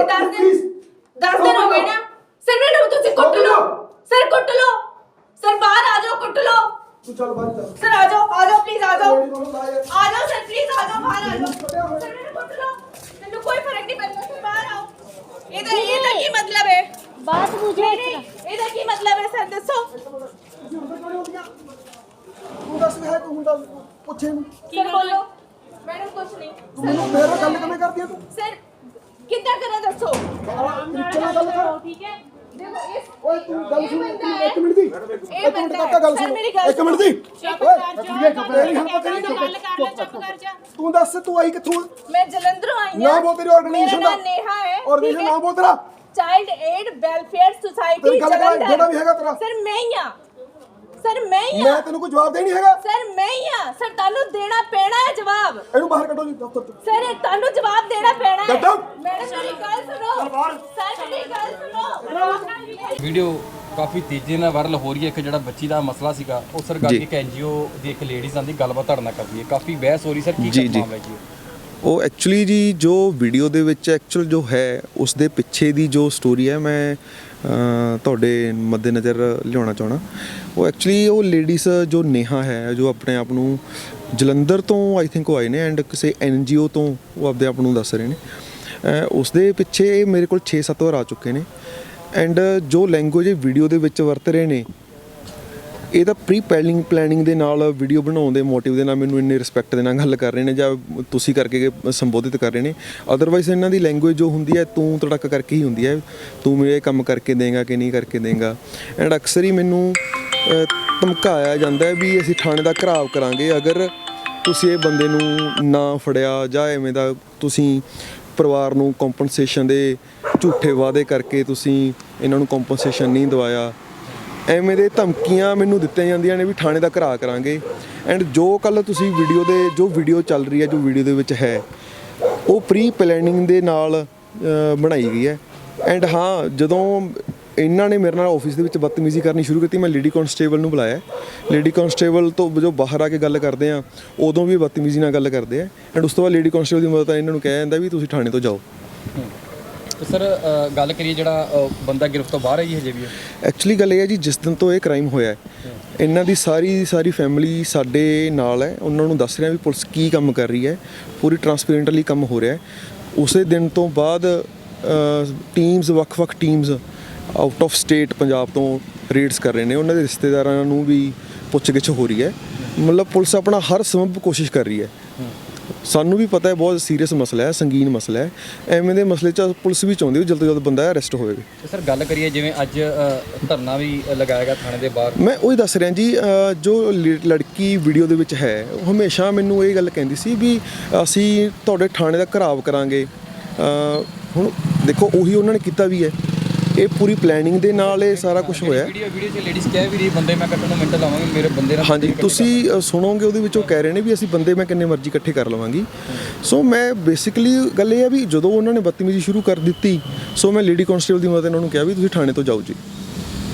ਤੁਸੀਂ ਦੱਸ ਦਿਨ ਦਸ ਦਿਨ ਹੋ ਗਏ ਨਾ ਸਰ ਮੈਨੂੰ ਤੁਸੀਂ ਕੁੱਟ ਲਓ ਸਰ ਕੁੱਟ ਲਓ ਸਰ ਬਾਹਰ ਆ ਜਾਓ ਕੁੱਟ ਲਓ ਤੂੰ ਚੱਲ ਬਾਹਰ ਚੱਲ ਸਰ ਆ ਜਾਓ ਆ ਜਾਓ ਪਲੀਜ਼ ਆ ਜਾਓ ਮੇਰੀ ਕੋਲ ਲਾ ਯਾਰ। ਆ ਜਾਓ ਸਰ ਪਲੀਜ਼ ਆ ਜਾਓ ਬਾਹਰ ਆ ਜਾਓ ਸਰ ਮੈਨੂੰ ਕੁੱਟ ਲਓ ਮੈਨੂੰ ਕੋਈ ਫਰਕ ਨਹੀਂ ਪੈਂਦਾ ਸਰ ਬਾਹਰ ਆਓ ਇਹਦਾ ਇਹਦਾ ਕੀ ਮਤਲਬ ਹੈ बात बुझे ਨਹੀਂ ਇਹਦਾ ਕੀ ਮਤਲਬ ਹੈ ਸਰ ਦੱਸੋ ਤੁਸੀਂ ਅੰਦਰ ਕਿਉਂ ਨਹੀਂ ਹੁੰਦੀਆਂ ਤੂੰ ਦੱਸ ਵੀ ਹੈ ਤੂੰ ਹੁੰਦਾ ਪੁੱਛੇ ਨੂੰ ਸਰ ਬੋਲੋ ਮੈਡਮ ਕੁਛ ਨਹੀਂ ਤੂੰ ਮੈਨੂੰ ਮੇਰੇ ਨਾਲ ਗੱਲ ਕਿਵੇਂ ਕਰਦੀ ਹੈ ਤੂੰ ਸਰ ਕਿੱਦਾਂ ਕਰਾਂ ਦੱਸੋ? ਤਰੀਕੇ ਨਾਲ ਗੱਲ ਕਰ। ਠੀਕ ਹੈ। ਦੇਖੋ ਇਸ ਓਏ ਤੂੰ ਗੱਲ ਇਹ ਸੁਣ ਬੰਦਾ ਤੂੰ ਹੈ। ਇੱਕ ਮਿੰਟ ਦੀ। ਇਹ ਇੱਕ ਮਿੰਟ ਬੰਦਾ ਕਾਕਾ ਗੱਲ ਹੈ। ਸਰ, ਸੁਣ ਮੇਰੀ ਗੱਲ ਇੱਕ ਮਿੰਟ ਦੀ। ਚੁੱਪ ਓਏ ਕਰ ਜਾ, ਮੇਰੀ ਗੱਲ ਹਰਕਤ ਕਰ ਨਹੀਂ ਜਾ, ਚੁੱਪ ਗੱਲ ਕਰ ਲੈ, ਚੁੱਪ ਕਰ ਜਾ। ਤੂੰ ਦੱਸ ਤੂੰ ਆਈ ਕਿੱਥੋਂ? ਆ? ਮੈਂ ਜਲੰਧਰੋਂ ਆਈ ਨਾ ਹਾਂ ਬੋਲ ਤੇਰੀ ਆਰਗੇਨਾਈਜੇਸ਼ਨ ਮੇਰਾ ਦਾ। ਨਾਮ ਨੇਹਾ ਹੈ ਆਰਗੇਨਾਈਜੇਸ਼ਨ ਨਾਮ ਬੋਲ ਤੇਰਾ। ਚਾਈਲਡ ਏਡ ਵੈਲਫੇਅਰ ਸੁਸਾਇਟੀ ਤੇਰੀ ਗੱਲ ਕਰਾ, ਜਲੰਧਰ ਜਿਹੜਾ ਵੀ ਹੈਗਾ ਤੇਰਾ। ਸਰ ਮੈਂ ਹੀ ਹਾਂ। ਸਰ ਮੈਂ ਹੀ ਮੈਂ ਹਾਂ। ਤੈਨੂੰ ਕੋਈ ਜਵਾਬ ਦੇ ਨਹੀਂ ਹੈਗਾ। ਸਰ ਮੈਂ ਹੀ ਹਾਂ। ਸਰ ਤੁਹਾਨੂੰ ਦੇਣਾ ਪੈਣਾ ਹੈ ਜਵਾਬ। ਇਹਨੂੰ ਬਾਹਰ ਕੱਢੋ ਜੀ ਦਫ਼ਤਰ ਤੋਂ। ਸਰ ਇਹ ਤੁਹਾਨੂੰ ਜਵਾਬ ਦੇਣਾ ਪੈਣਾ ਹੈ। ਕੱਢੋ। ਮੈਡਮ ਮੇਰੀ ਗੱਲ ਸੁਣੋ ਸਰ ਮੇਰੀ ਗੱਲ ਸੁਣੋ ਵੀਡੀਓ ਕਾਫੀ ਤੇਜ਼ੀ ਨਾਲ ਵਾਇਰਲ ਹੋ ਰਹੀ ਹੈ। ਇੱਕ ਜਿਹੜਾ ਬੱਚੀ ਦਾ ਮਸਲਾ ਸੀਗਾ ਉਹ ਸਰ ਗੱਲ ਇੱਕ ਐਨਜੀਓ ਦੀ ਇੱਕ ਲੇਡੀਜ਼ ਆਂਦੀ ਗੱਲਬਾਤ ਤੁਹਾਡੇ ਨਾਲ ਕਰਦੀ ਹੈ। ਕਾਫੀ ਬਹਿਸ ਹੋ ਰਹੀ ਸਰ ਕੀ। ਮਾਮਲਾ ਹੈ ਜੀ। ਉਹ ਐਕਚੁਅਲੀ ਜੀ ਜੋ ਵੀਡੀਓ ਦੇ ਵਿੱਚ ਐਕਚੁਅਲ ਜੋ ਹੈ ਉਸ ਦੇ ਪਿੱਛੇ ਦੀ ਜੋ ਸਟੋਰੀ ਹੈ ਮੈਂ ਤੁਹਾਡੇ ਮੱਦੇਨਜ਼ਰ ਲਿਆਉਣਾ ਚਾਹਣਾ ਉਹ ਐਕਚੁਅਲੀ ਉਹ ਲੇਡੀਜ਼ ਜੋ ਨੇਹਾ ਹੈ ਜੋ ਆਪਣੇ ਆਪ ਨੂੰ ਜਲੰਧਰ ਤੋਂ ਆਈ ਥਿੰਕ ਉਹ ਆਏ ਨੇ ਐਂਡ ਕਿਸੇ ਐਨਜੀਓ ਤੋਂ ਉਹ ਆਪਦੇ ਆਪ ਨੂੰ ਦੱਸ ਰਹੇ ਨੇ। ਉਸ ਦੇ ਪਿੱਛੇ ਇਹ ਮੇਰੇ ਕੋਲ 6-7 ਵਾਰ ਆ ਚੁੱਕੇ ਨੇ। ਐਂਡ ਜੋ ਲੈਂਗੁਏਜ ਵੀਡੀਓ ਦੇ ਵਿੱਚ ਵਰਤ ਰਹੇ ਨੇ, ਇਹ ਤਾਂ ਪ੍ਰੀ ਪੈਲਿੰਗ ਪਲੈਨਿੰਗ ਦੇ ਨਾਲ ਵੀਡੀਓ ਬਣਾਉਣ ਦੇ ਮੋਟਿਵ ਦੇ ਨਾਲ ਮੈਨੂੰ ਇੰਨੇ ਰਿਸਪੈਕਟ ਦੇ ਨਾਲ ਗੱਲ ਕਰ ਰਹੇ ਨੇ ਜਾਂ ਤੁਸੀਂ ਕਰਕੇ ਸੰਬੋਧਿਤ ਕਰ ਰਹੇ ਨੇ। ਅਦਰਵਾਈਜ਼ ਇਹਨਾਂ ਦੀ ਲੈਂਗੁਏਜ ਜੋ ਹੁੰਦੀ ਹੈ, ਤੂੰ ਤੜਕ ਕਰਕੇ ਹੀ ਹੁੰਦੀ ਹੈ। ਤੂੰ ਮੇਰੇ ਕੰਮ ਕਰਕੇ ਦੇਗਾ ਕਿ ਨਹੀਂ ਕਰਕੇ ਦੇਗਾ। ਐਂਡ ਅਕਸਰ ਹੀ ਮੈਨੂੰ ਧਮਕਾਇਆ ਜਾਂਦਾ ਹੈ ਵੀ ਅਸੀਂ ਥਾਣੇ ਦਾ ਘਰਾਵ ਕਰਾਂਗੇ। ਅਗਰ ਤੁਸੀਂ ਇਹ ਬੰਦੇ ਨੂੰ ਨਾ ਫੜਿਆ ਜਾਂ ਐਵੇਂ ਦਾ ਤੁਸੀਂ ਪਰਿਵਾਰ ਨੂੰ ਕੰਪਨਸੇਸ਼ਨ ਦੇ ਝੂਠੇ ਵਾਅਦੇ ਕਰਕੇ ਤੁਸੀਂ ਇਹਨਾਂ ਨੂੰ ਕੰਪਨਸੇਸ਼ਨ ਨਹੀਂ ਦਵਾਇਆ। ਐਵੇਂ ਦੇ ਧਮਕੀਆਂ ਮੈਨੂੰ ਦਿੱਤੀਆਂ ਜਾਂਦੀਆਂ ਨੇ ਵੀ ਥਾਣੇ ਦਾ ਘਰਾ ਕਰਾਂਗੇ। ਐਂਡ ਜੋ ਕੱਲ ਤੁਸੀਂ ਵੀਡੀਓ ਦੇ, ਜੋ ਵੀਡੀਓ ਚੱਲ ਰਹੀ ਹੈ, ਜੋ ਵੀਡੀਓ ਦੇ ਵਿੱਚ ਹੈ, ਉਹ ਪ੍ਰੀ ਪਲੈਨਿੰਗ ਦੇ ਨਾਲ ਬਣਾਈ ਗਈ ਹੈ। ਐਂਡ ਹਾਂ, ਜਦੋਂ ਇਹਨਾਂ ਨੇ ਮੇਰੇ ਨਾਲ ਆਫਿਸ ਦੇ ਵਿੱਚ ਬਦਤਮੀਜ਼ੀ ਕਰਨੀ ਸ਼ੁਰੂ ਕੀਤੀ ਮੈਂ ਲੇਡੀ ਕਨਸਟੇਬਲ ਨੂੰ ਬੁਲਾਇਆ। ਲੇਡੀ ਕਨਸਟੇਬਲ ਤੋਂ ਜੋ ਬਾਹਰ ਆ ਕੇ ਗੱਲ ਕਰਦੇ ਆ ਉਦੋਂ ਵੀ ਬਦਤਮੀਜ਼ੀ ਨਾਲ ਗੱਲ ਕਰਦੇ ਆ। ਐਂਡ ਉਸ ਤੋਂ ਬਾਅਦ ਲੇਡੀ ਕਨਸਟੇਬਲ ਦੀ ਮਦਦ ਨਾਲ ਇਹਨਾਂ ਨੂੰ ਕਿਹਾ ਜਾਂਦਾ ਵੀ ਤੁਸੀਂ ਥਾਣੇ ਤੋਂ ਜਾਓ। ਸਰ ਗੱਲ ਕਰੀਏ ਜਿਹੜਾ ਬੰਦਾ ਗ੍ਰਿਫਤ ਤੋਂ ਬਾਹਰ ਹੈ ਜੀ ਹਜੇ ਵੀ? ਐਕਚੁਅਲੀ ਗੱਲ ਇਹ ਹੈ ਜੀ ਜਿਸ ਦਿਨ ਤੋਂ ਇਹ ਕ੍ਰਾਈਮ ਹੋਇਆ ਹੈ ਇਹਨਾਂ ਦੀ ਸਾਰੀ ਸਾਰੀ ਫੈਮਿਲੀ ਸਾਡੇ ਨਾਲ ਹੈ। ਉਹਨਾਂ ਨੂੰ ਦੱਸ ਰਿਹਾ ਵੀ ਪੁਲਿਸ ਕੀ ਕੰਮ ਕਰ ਰਹੀ ਹੈ ਪੂਰੀ ਟਰਾਂਸਪੇਰੈਂਟਲੀ ਕੰਮ ਹੋ ਰਿਹਾ ਹੈ। ਉਸੇ ਦਿਨ ਤੋਂ ਬਾਅਦ ਟੀਮਸ ਵੱਖ-ਵੱਖ teams out of state Punjab ਤੋਂ ਰੇਡਸ ਕਰ ਰਹੇ ਨੇ ਉਹਨਾਂ ਦੇ ਰਿਸ਼ਤੇਦਾਰਾਂ ਨੂੰ ਵੀ ਪੁੱਛਗਿੱਛ ਹੋ ਰਹੀ ਹੈ। ਮਤਲਬ ਪੁਲਿਸ ਆਪਣਾ ਹਰ ਸੰਭਵ ਕੋਸ਼ਿਸ਼ ਕਰ ਰਹੀ ਹੈ। ਸਾਨੂੰ ਵੀ ਪਤਾ ਹੈ ਬਹੁਤ ਸੀਰੀਅਸ ਮਸਲਾ ਹੈ ਸੰਗੀਨ ਮਸਲਾ ਹੈ। ਐਵੇਂ ਦੇ ਮਸਲੇ 'ਚ ਪੁਲਿਸ ਵੀ ਚਾਹੁੰਦੀ ਵੀ ਜਲਦ ਤੋਂ ਜਲਦ ਬੰਦਾ ਅਰੈਸਟ ਹੋਵੇ। ਸਰ ਗੱਲ ਕਰੀਏ ਜਿਵੇਂ ਅੱਜ ਧਰਨਾ ਵੀ ਲਗਾਇਆ ਗਿਆ ਥਾਣੇ ਦੇ ਬਾਹਰ। ਮੈਂ ਉਹੀ ਦੱਸ ਰਿਹਾ ਜੀ ਜੋ ਲੜਕੀ ਵੀਡੀਓ ਦੇ ਵਿੱਚ ਹੈ ਉਹ ਹਮੇਸ਼ਾ ਮੈਨੂੰ ਇਹ ਗੱਲ ਕਹਿੰਦੀ ਸੀ ਵੀ ਅਸੀਂ ਤੁਹਾਡੇ ਥਾਣੇ ਦਾ ਘਰਾਵ ਕਰਾਂਗੇ। ਹੁਣ ਦੇਖੋ ਉਹੀ ਉਹਨਾਂ ਨੇ ਕੀਤਾ ਵੀ ਹੈ। ਇਹ ਪੂਰੀ ਪਲੈਨਿੰਗ ਦੇ ਨਾਲ ਇਹ ਸਾਰਾ ਕੁਝ ਹੋਇਆ ਹੈ। ਵੀਡੀਓ ਵੀਡੀਓ 'ਚ ਲੇਡੀਜ਼ ਕਹਿ ਵੀ ਰਹੀ ਬੰਦੇ ਮੈਂ ਕੱਟਣ ਨੂੰ ਮਿੰਟ ਲਾਵਾਂਗੀ ਮੇਰੇ ਬੰਦੇ ਨਾਲ ਹਾਂਜੀ ਤੁਸੀਂ ਸੁਣੋਗੇ ਉਹਦੇ ਵਿੱਚ ਉਹ ਕਹਿ ਰਹੇ ਨੇ ਵੀ ਅਸੀਂ ਬੰਦੇ ਮੈਂ ਕਿੰਨੇ ਮਰਜ਼ੀ ਇਕੱਠੇ ਕਰ ਲਵਾਂਗੀ ਸੋ ਮੈਂ ਬੇਸਿਕਲੀ ਗੱਲ ਇਹ ਹੈ ਵੀ ਜਦੋਂ ਉਹਨਾਂ ਨੇ ਬਦਤਮੀਜ਼ੀ ਸ਼ੁਰੂ ਕਰ ਦਿੱਤੀ ਸੋ ਮੈਂ ਲੇਡੀ ਕਨਸਟੇਬਲ ਦੀ ਮਦਦ ਨਾਲ ਉਹਨਾਂ ਨੂੰ ਕਿਹਾ ਵੀ ਤੁਸੀਂ ਥਾਣੇ ਤੋਂ ਜਾਓ ਜੀ